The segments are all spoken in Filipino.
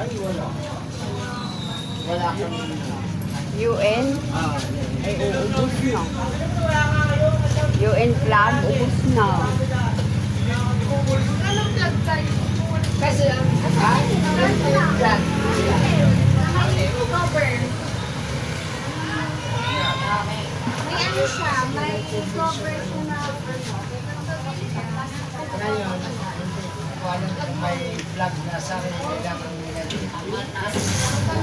Ay, wala. Wala kang... UN, Ah, ay uubos na. UN plan, ubos na. Kasi ang... Ha? Yan. May ano siya, may cover siya na Ngayon, walang may vlog na sa akin, kailangan nila dito.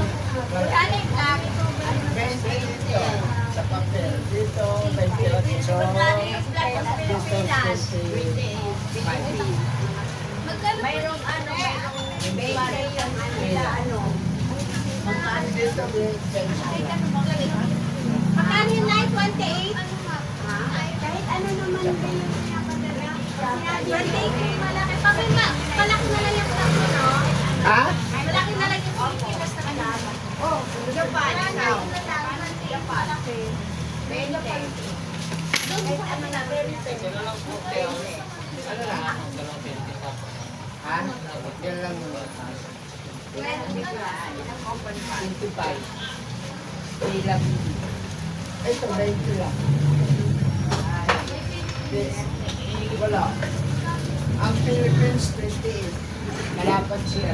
Kani black. 20 dito, sa papel. Dito, 28. Kani black sa Pilipinas. Magkano mayroong ano, mayroong yung ano ano. Magkano dito, 20. Magkano yun, Nay? 28? Kahit ano naman yung pinapadala? 28 yung malaki. Malaki na lang yung no? Ha? Malaki na lang yung Pilipinas na kanila. Oh, Japan. Ikaw. Malaki. 20. Doon sa ano na, 20. Ano na? Ha? Yan lang naman. 25. Ilang. Ito, 20 lang. Ang Philippines, 28. Malapat siya.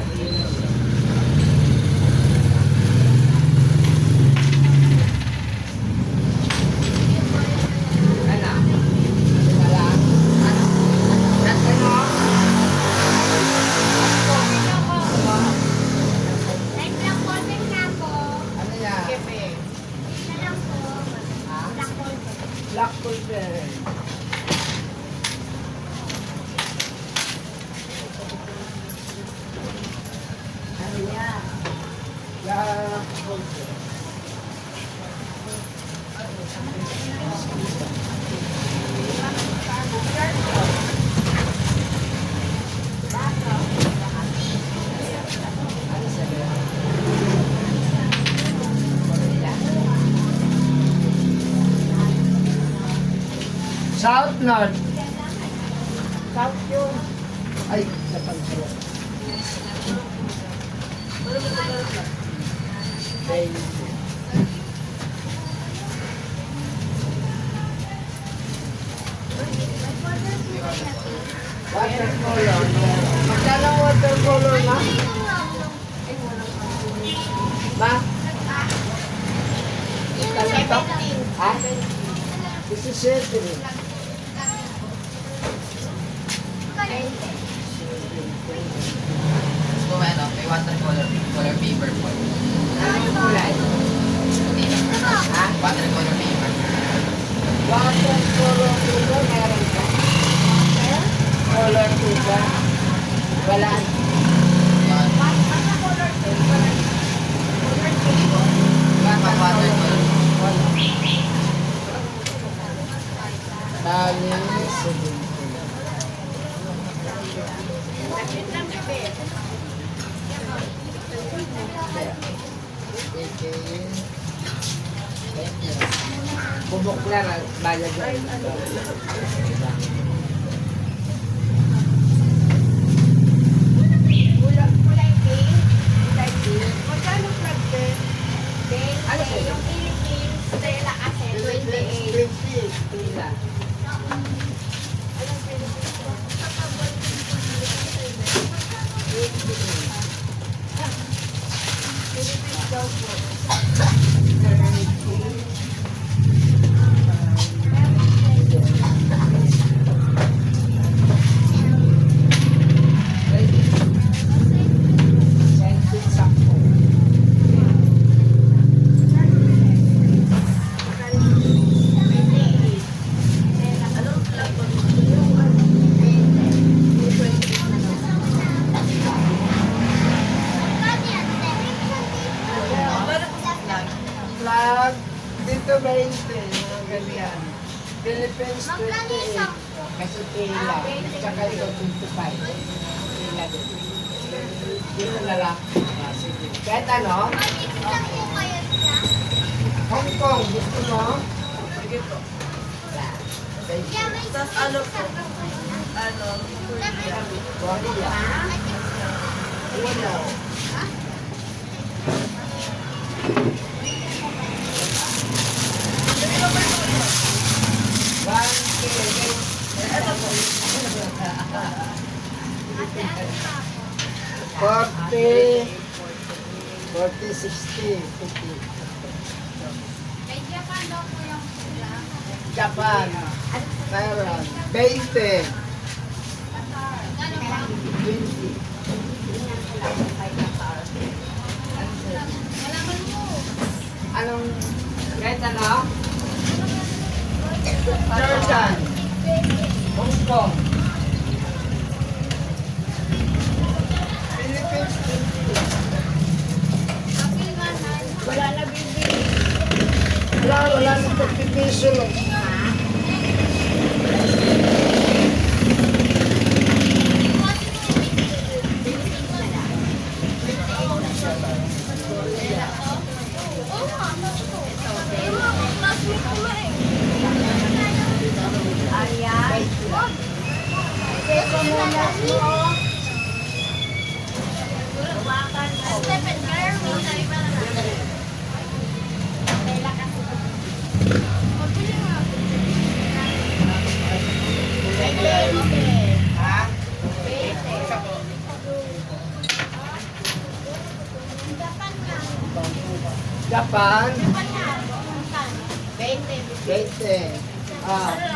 Wala. Ano? Ano? Light black golden na po. Ano yan? Na lang po. Ha? Black golden. Black pulver. Ano yan? Black pulver. Ano sabi? South North. South yun. Ay, napagkala. Okay. Watercolor. Magkano watercolor na? Ma? Kalito? Ha? This is it. Gusto mo ano, may watercolor color paper po. Anong kulay? Puti lang. Ha? Watercolor paper. Watercolor tuba, meron ka? Color tuba? Wala. Yan. daw po. Ano ng lalaki. Ah, sige. Kahit ano? Hong Kong, gusto mo? Sige po. Tapos ano po? Ano? Korea. Korea. Uno. One, two, three. Eh, Ito po. Ate, ano 40, 40, 60, 50. Japan. Thailand. 20. 20. Anong? Kahit ano? Jordan. Hong Kong. wala, wala ng pagpipiso. Pan? 20. 20. Ah.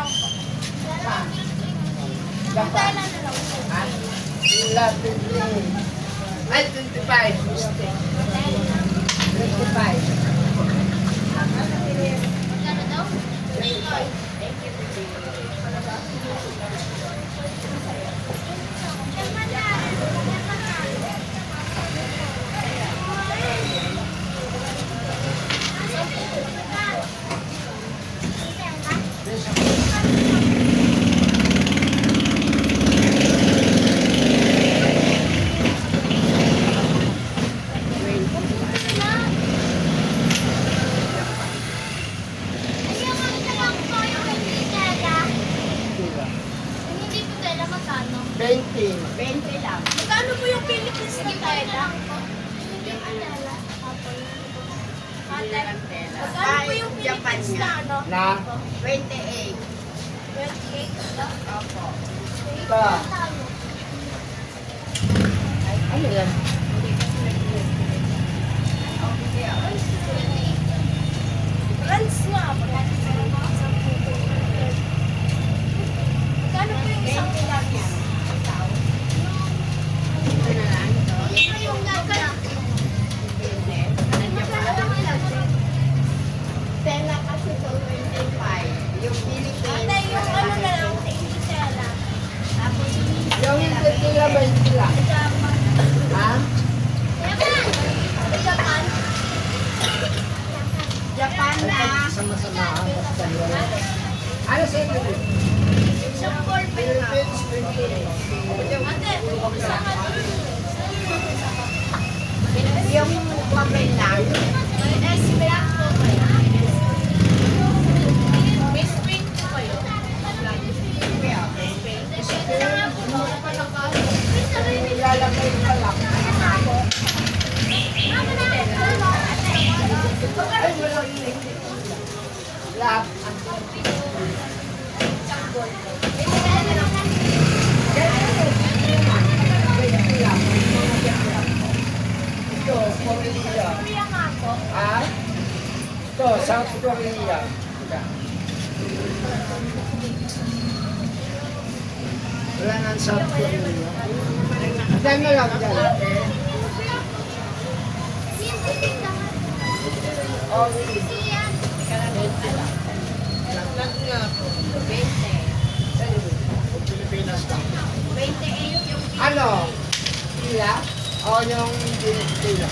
nila.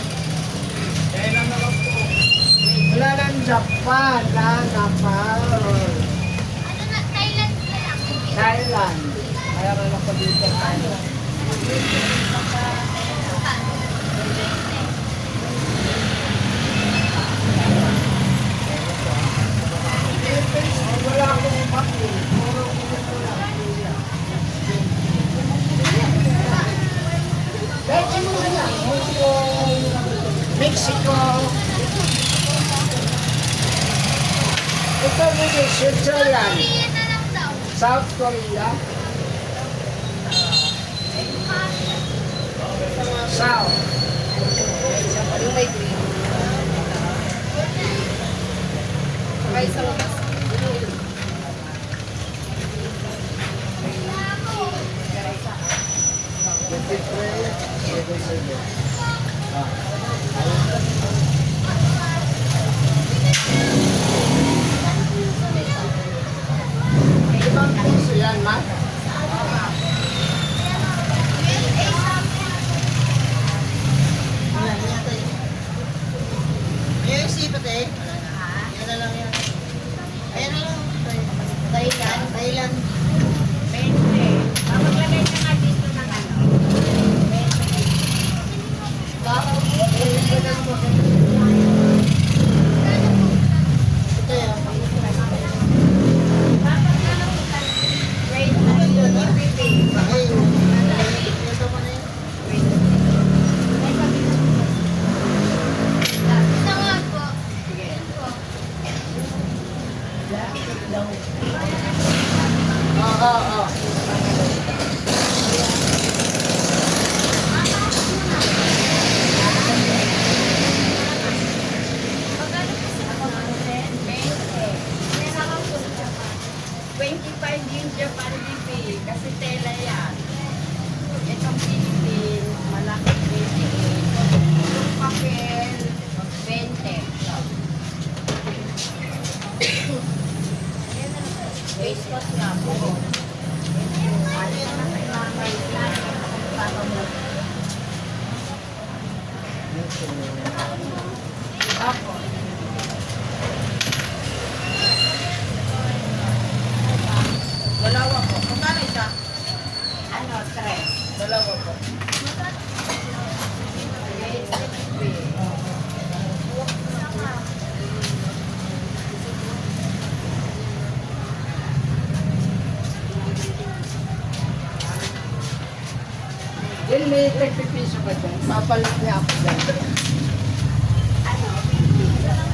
Kailan naman po? Wala ng Japan, wala Japan. Ano na, Thailand na lang. Thailand. Kaya ka lang dito tayo. Wala ko lang. Thank you. Mexico. Ito muli Switzerland, South Korea, South. Yung may green. Sabay sa labas. Nga po. Ano na kailangan mo? Ako. Dalawa po. Magkano isa? Ano, tres. Dalawa po. Yan, may 30 piso ka dyan. Papalit niya ako dyan. Ate, wait lang.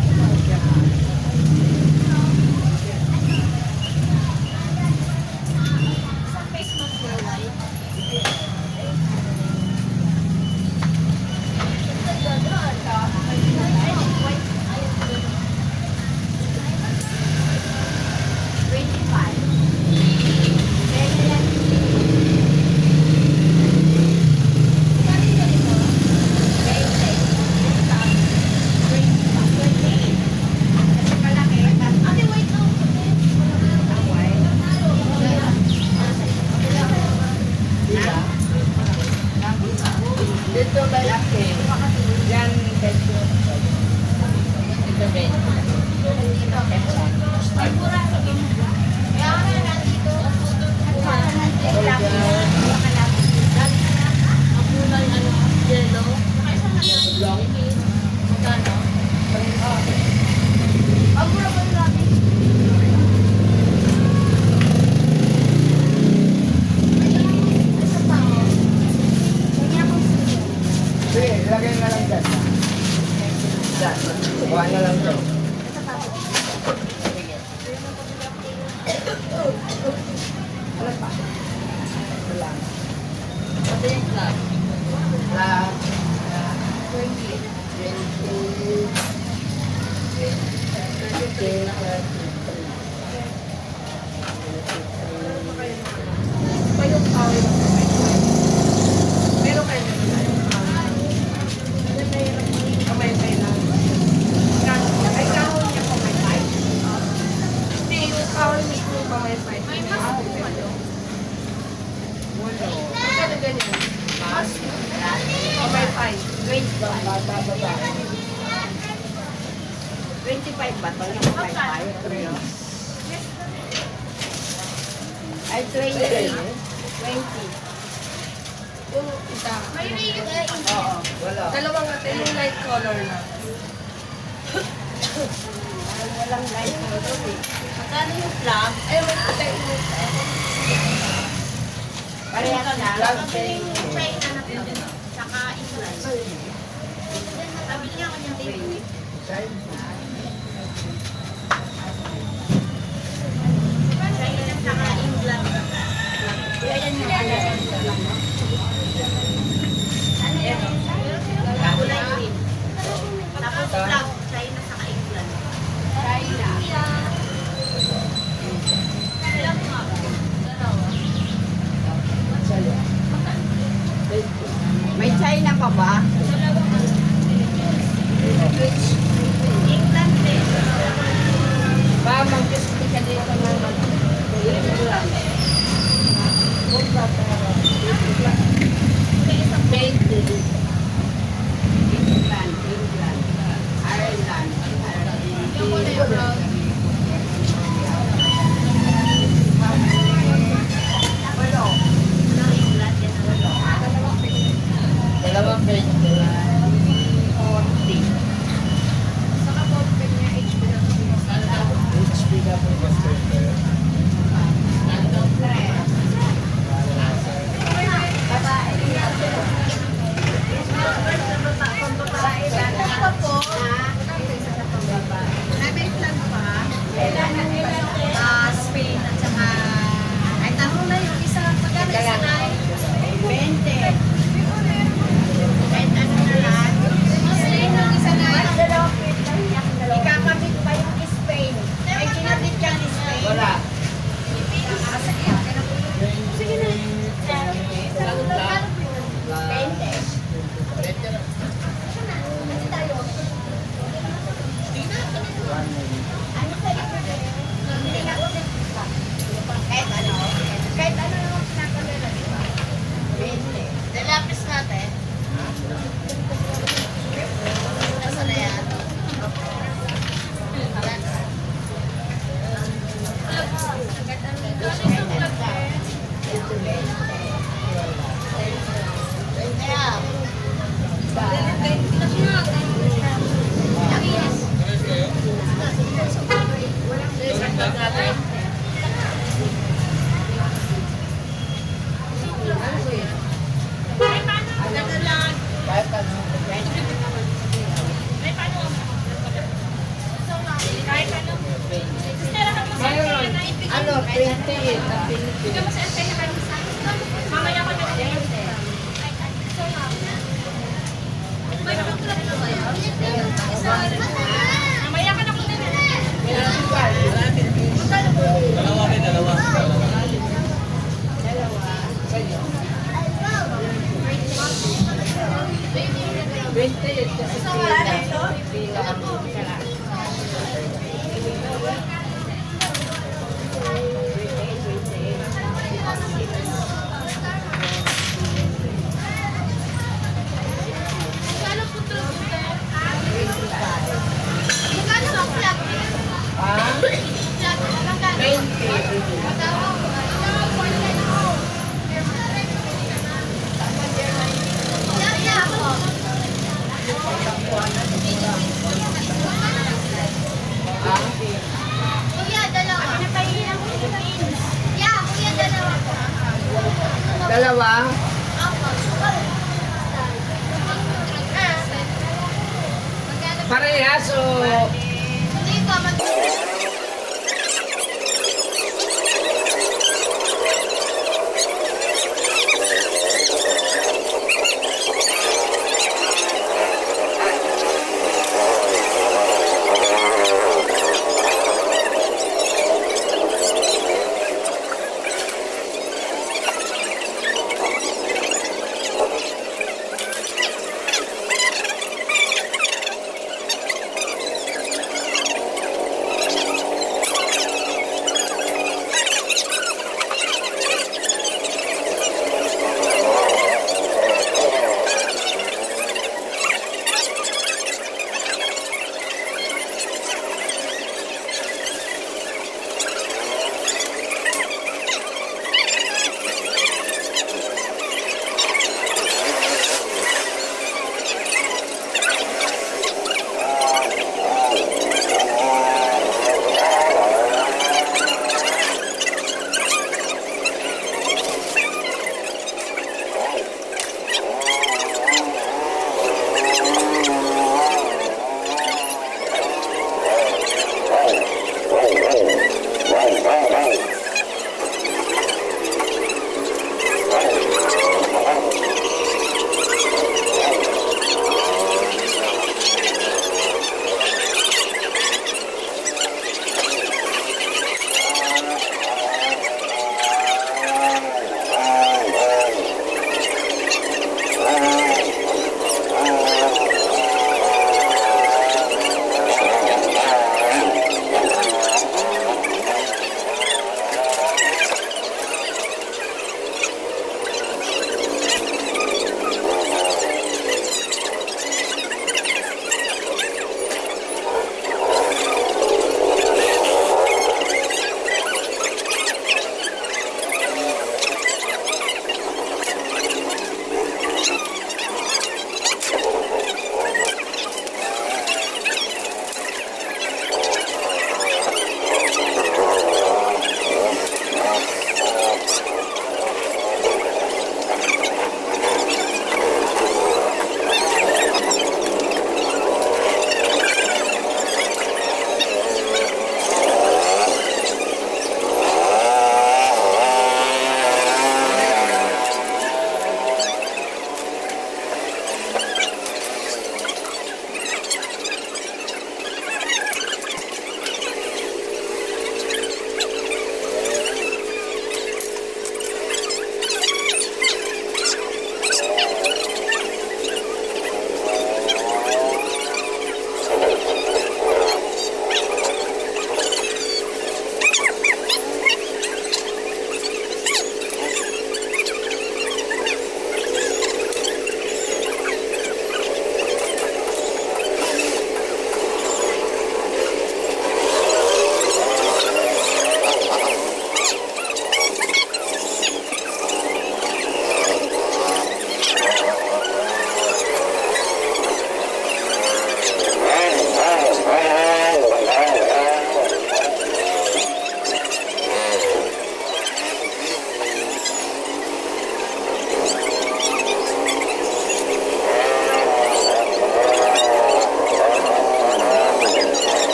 Dito may ate. Yan, peso. Dito may. Dito, peso. Sige,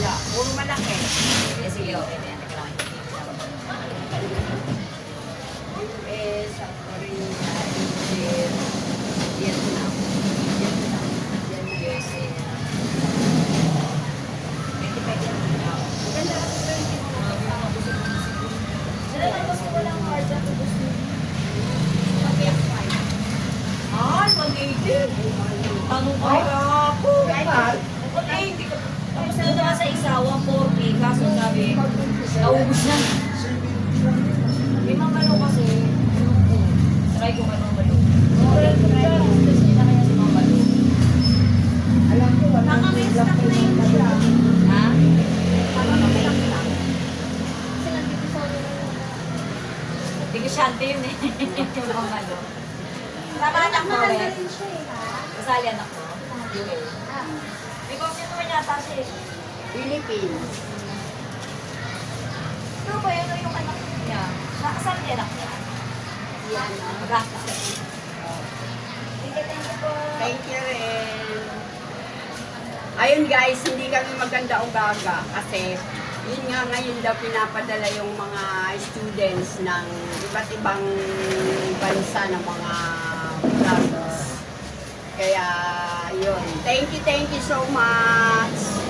Wala. Puro malaki. Eh, Sige, okay na yan. Hindi ko syante yun eh. Limang balo. Tama anak mo eh. eh? Kasali anak ko. Because yun naman yata siya eh. Philippines. Pero ba yun yung anak niya? Sa- Saan niya anak niya? Yan. Siya. Thank you, thank you po. Thank you rin. Ayun guys, hindi kami maganda ugaga kasi yun nga ngayon daw pinapadala yung mga students ng iba't ibang bansa ng mga vlogs. Kaya yun. Thank you, thank you so much.